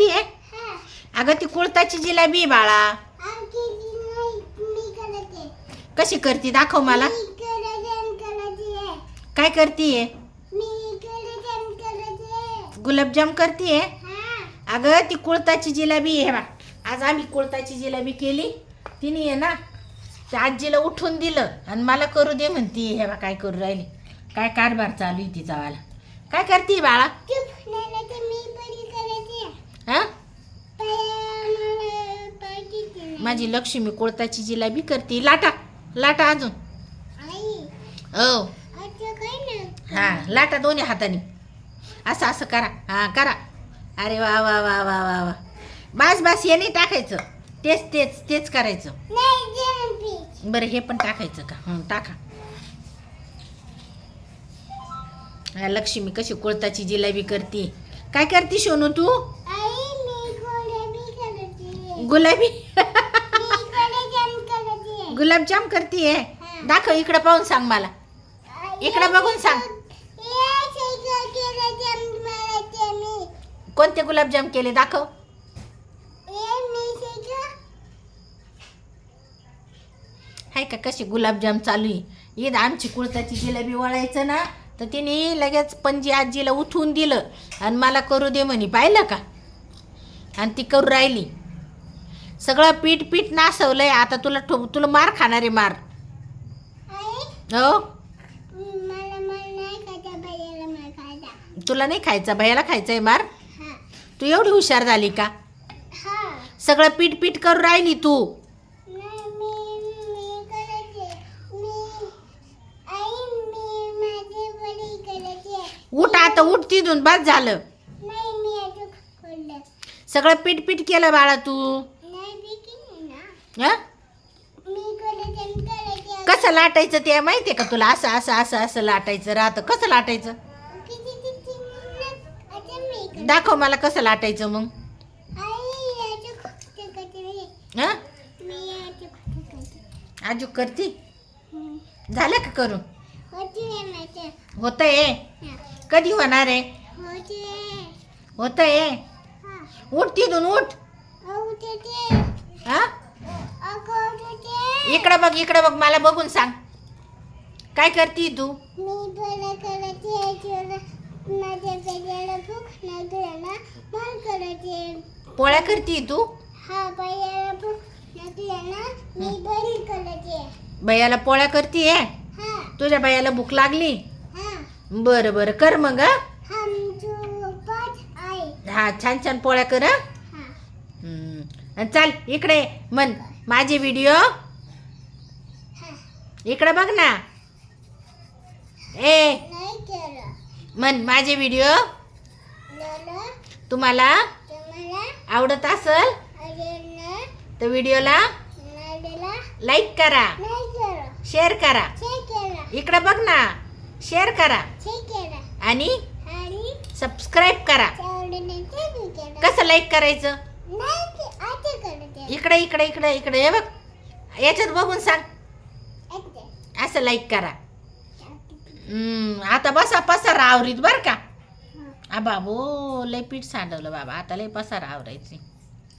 करतीये हा अगं ती कुळताची जिलेबी बाळा. करते. कशी करती? दाखव मला. करते करते. काय करतीये करते करते. गुलाबजाम करतीये हा. अगं ती कुळताची जिलेबी आहे बा आज आम्ही कुळताची जिलेबी केली. तिने आहे ना त्या आजीला उठून दिलं. आणि मला करू दे म्हणती हे बा काय करू राहिली. काय कारभार चालू आहे तिचा वाला. काय करते बाळा? माझी लक्ष्मी कुळताची जिलेबी करते. लाटा लाटा अजून. आई. हो. हा लाटा दोन्ही हाताने. असं असं करा. हा करा. अरे वा वा वा वा वा वा. बास बास हे नाही टाकायचं. तेच तेच तेच करायचं. बरं हे पण टाकायचं का? हं टाका. लक्ष्मी कशी कुळताची जिलेबी करते. काय करते सोनू तू? गुलाबी करते गुलाबी मी करते आणि करते गुलाबजाम करते दाखव इकडं पाहून सांग मला. इकडं बघून सांग. कोणते गुलाबजाम केले? दाखव. हाय का कशी गुलाबजाम चालू आहे? ईद आमची कुळताची जिलेबी वळायचं ना तर तिने लगेच पणजी आजीला उठवून दिलं. आणि मला करू दे म्हणे पाहिलं का? आणि ती करू राहिली. सगळं पीठ पीठ नासवलंय आता तुला ठो तुला मार खाणार आहे मार हो? तुला नाही खायचा भैयाला खायचा. आहे मार? तू एवढी हुशार झाली का? सगळं पीठ पीठ करू राहिली तू. उठ आता उठ तिथून बस झालं. सगळं पीठ पीठ केलं बाळा तू. हा कसं लाटायचं ते माहितीये का तुला असं असं असं असं लाटायचं राहतं कसं लाटायचं. दाखव मला कसं लाटायचं मग. हा. आजू करती. झालं का करून होती आहे. कधी होणार आहे होती आहे. उठ तिथून उठ. हा. इकडं बघ इकडं बघ मला बघून सांग. काय करती तू? पोळ्या करती तू? हा भैयाला पोळ्या करतीये हा. तुझ्या भैयाला भूक लागली? हा. बरं बरं कर मग हा. हा छान छान पोळ्या कर हं? हा. चाल इकडे म्हण. माझे व्हिडिओ इकडे बघ ना. ए. म्हण माझे व्हिडिओ तुम्हाला आवडत असल? तर व्हिडिओला लाईक करा. शेअर करा. इकडे बघ ना. शेअर करा. आणि सबस्क्राईब करा. कसं लाईक करायचं? इकडे इकडे इकडे इकडे. हे बघ. याच्यात बघून सांग. असं लाईक करा. आता बसा पसारा आवरीत बर का. आ बाबो लय पीठ सांडवलं बाबा. आता लय पसारा आवरायची